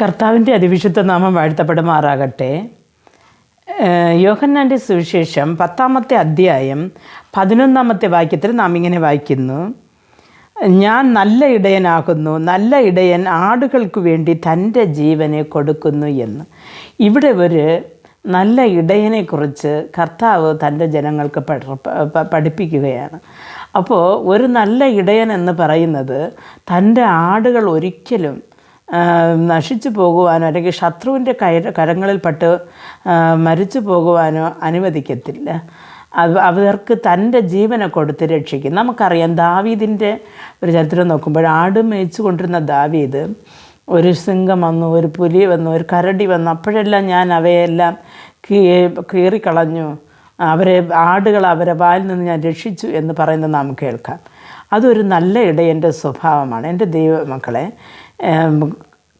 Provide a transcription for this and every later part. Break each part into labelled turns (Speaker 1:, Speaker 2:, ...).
Speaker 1: കർത്താവിന്റെ അതിവിശുദ്ധ നാമം വാഴ്ത്തപ്പെടുമാറാകട്ടെ. യോഹന്നാന്റെ സുവിശേഷം പത്താമത്തെ അധ്യായം പതിനൊന്നാമത്തെ വാക്യത്തിൽ നാം ഇങ്ങനെ വായിക്കുന്നു. ഞാൻ നല്ല ഇടയനാകുന്നു നല്ല ഇടയൻ ആടുകൾക്ക് വേണ്ടി തന്റെ ജീവനെ കൊടുക്കുന്നു എന്ന്. ഇവിടെ ഒരു നല്ല ഇടയനെക്കുറിച്ച് കർത്താവ് തന്റെ ജനങ്ങൾക്ക് പഠിപ്പിക്കുകയാണ്. അപ്പോൾ ഒരു നല്ല ഇടയൻ എന്ന് പറയുന്നത് തന്റെ ആടുകൾ ഒരിക്കലും നശിച്ചു പോകുവാനോ അല്ലെങ്കിൽ ശത്രുവിന്റെ കയ കരങ്ങളിൽപ്പെട്ട് മരിച്ചു പോകുവാനോ അനുവദിക്കത്തില്ല. അത് അവർക്ക് തന്റെ ജീവനെ കൊടുത്ത് രക്ഷിക്കും. നമുക്കറിയാം ദാവീദിന്റെ ഒരു ചരിത്രം നോക്കുമ്പോൾ ആട് മേയിച്ചു കൊണ്ടിരുന്ന ദാവീദ് ഒരു സിംഹം വന്നു ഒരു പുലി വന്നു ഒരു കരടി വന്നു. അപ്പോഴെല്ലാം ഞാൻ അവയെല്ലാം കീ കീറിക്കളഞ്ഞു. അവരെ ആടുകൾ അവരെ വായിൽ നിന്ന് ഞാൻ രക്ഷിച്ചു എന്ന് പറയുന്നത് നാം കേൾക്കാം. അതൊരു നല്ല ഇടയന്റെ സ്വഭാവമാണ്. എന്റെ ദൈവമക്കളെ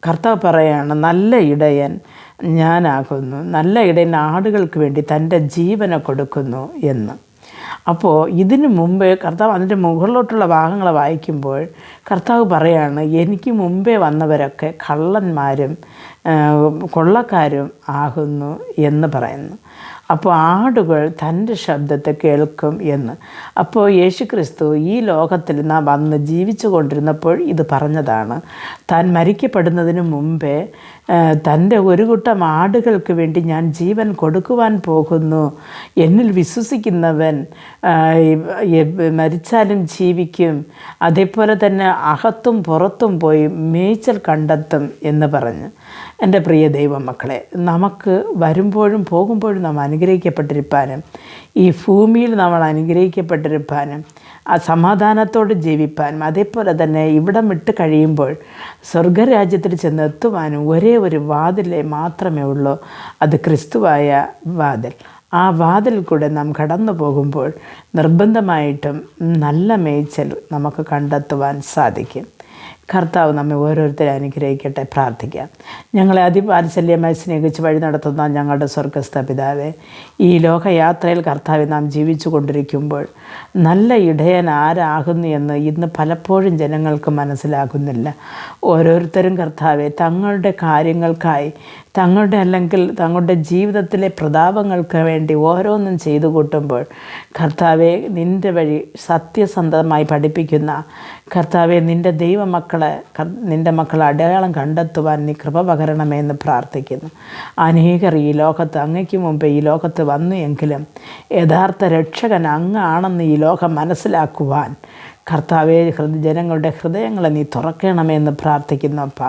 Speaker 1: കർത്താവ് പറയാണ് നല്ല ഇടയൻ ഞാനാകുന്നു. നല്ല ഇടയൻ ആടുകൾക്ക് വേണ്ടി തന്റെ ജീവനെ കൊടുക്കുന്നു എന്ന്. അപ്പോൾ ഇതിനു മുമ്പേ കർത്താവ് അതിന്റെ മുകളിലോട്ടുള്ള ഭാഗങ്ങൾ വായിക്കുമ്പോൾ കർത്താവ് പറയാണ് എനിക്ക് മുമ്പേ വന്നവരൊക്കെ കള്ളന്മാരും കൊള്ളക്കാരും ആകുന്നു എന്ന് പറയുന്നു. അപ്പോൾ ആടുകൾ തന്റെ ശബ്ദത്തെ കേൾക്കും എന്ന്. അപ്പോൾ യേശുക്രിസ്തു ഈ ലോകത്തിൽ നാം വന്ന് ജീവിച്ചു കൊണ്ടിരുന്നപ്പോൾ ഇത് പറഞ്ഞതാണ് താൻ മരിക്കപ്പെടുന്നതിന് മുമ്പേ തന്റെ ഒരു കൂട്ടം ആടുകൾക്ക് വേണ്ടി ഞാൻ ജീവൻ കൊടുക്കുവാൻ പോകുന്നു. എന്നിൽ വിശ്വസിക്കുന്നവൻ മരിച്ചാലും ജീവിക്കും. അതേപോലെ തന്നെ അകത്തും പുറത്തും പോയി മേച്ചൽ കണ്ടെത്തും എന്ന് പറഞ്ഞ്. എന്റെ പ്രിയ ദൈവമക്കളെ നമുക്ക് വരുമ്പോഴും പോകുമ്പോഴും നാം അനുഗ്രഹിക്കപ്പെട്ടിരിപ്പാനും ഈ ഭൂമിയിൽ നമ്മൾ അനുഗ്രഹിക്കപ്പെട്ടിരിപ്പാനും ആ സമാധാനത്തോട് ജീവിപ്പാനും അതേപോലെ തന്നെ ഇവിടം വിട്ട് കഴിയുമ്പോൾ സ്വർഗരാജ്യത്തിൽ ചെന്നെത്തുവാനും ഒരേ ഒരു വാതിലേ മാത്രമേ ഉള്ളൂ. അത് ക്രിസ്തുവായ വാതിൽ. ആ വാതിൽ കൂടെ നാം കടന്നു പോകുമ്പോൾ നിർബന്ധമായിട്ടും നല്ല മേച്ചൽ നമുക്ക് കണ്ടെത്തുവാൻ സാധിക്കും. കർത്താവ് നമ്മെ ഓരോരുത്തരെ അനുഗ്രഹിക്കട്ടെ പ്രാർത്ഥിക്കാം. ഞങ്ങളെ അതിവാത്സല്യമായി സ്നേഹിച്ച് വഴി നടത്തുന്ന ഞങ്ങളുടെ സ്വർഗസ്ഥ പിതാവേ ഈ ലോകയാത്രയിൽ കർത്താവ് നാം ജീവിച്ചു കൊണ്ടിരിക്കുമ്പോൾ നല്ല ഇടയൻ ആരാകുന്നു എന്ന് ഇന്ന് പലപ്പോഴും ജനങ്ങൾക്ക് മനസ്സിലാകുന്നില്ല. ഓരോരുത്തരും കർത്താവെ തങ്ങളുടെ കാര്യങ്ങൾക്കായി തങ്ങളുടെ അല്ലെങ്കിൽ തങ്ങളുടെ ജീവിതത്തിലെ പ്രതാപങ്ങൾക്ക് വേണ്ടി ഓരോന്നും ചെയ്തു കൂട്ടുമ്പോൾ കർത്താവെ നിന്റെ വഴി സത്യസന്ധമായി പഠിപ്പിക്കുന്ന കർത്താവെ നിന്റെ ദൈവമക്കളെ കർ- നിന്റെ മക്കളെ അടയാളം കണ്ടെത്തുവാൻ നീ കൃപ പകരണമേ എന്ന് പ്രാർത്ഥിക്കുന്നു. അനേകർ ഈ ലോകത്ത് അങ്ങയ്ക്ക് മുമ്പേ ഈ ലോകത്ത് വന്നു എങ്കിലും യഥാർത്ഥ രക്ഷകൻ അങ്ങാണെന്ന് ഈ ലോകം മനസ്സിലാക്കുവാൻ കർത്താവേ ഹൃദയ ജനങ്ങളുടെ ഹൃദയങ്ങളെ നീ തുറക്കണമേ എന്ന് പ്രാർത്ഥിക്കുന്നു അപ്പ.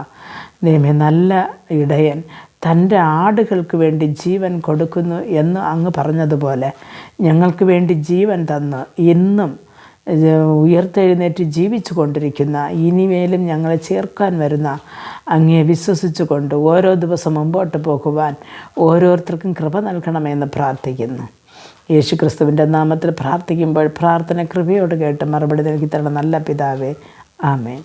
Speaker 1: നീമേ നല്ല ഇടയൻ തന്റെ ആടുകൾക്ക് വേണ്ടി ജീവൻ കൊടുക്കുന്നു എന്ന് അങ്ങ് പറഞ്ഞതുപോലെ ഞങ്ങൾക്ക് വേണ്ടി ജീവൻ തന്ന് ഇന്നും ഉയർത്തെഴുന്നേറ്റ് ജീവിച്ചു കൊണ്ടിരിക്കുന്ന ഇനിമേലും ഞങ്ങളെ ചേർക്കാൻ വരുന്ന അങ്ങയെ വിശ്വസിച്ചുകൊണ്ട് ഓരോ ദിവസം മുമ്പോട്ട് പോകുവാൻ ഓരോരുത്തർക്കും കൃപ നൽകണമെന്ന് പ്രാർത്ഥിക്കുന്നു. യേശു ക്രിസ്തുവിന്റെ നാമത്തിൽ പ്രാർത്ഥിക്കുമ്പോൾ പ്രാർത്ഥന കൃപയോട് കേട്ട് മറുപടി നൽകി തരണം നല്ല പിതാവേ ആമേൻ.